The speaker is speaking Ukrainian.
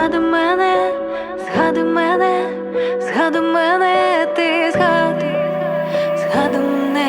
Згадай мене, згадай мене, згадай мене, ти згадай, згадай мене.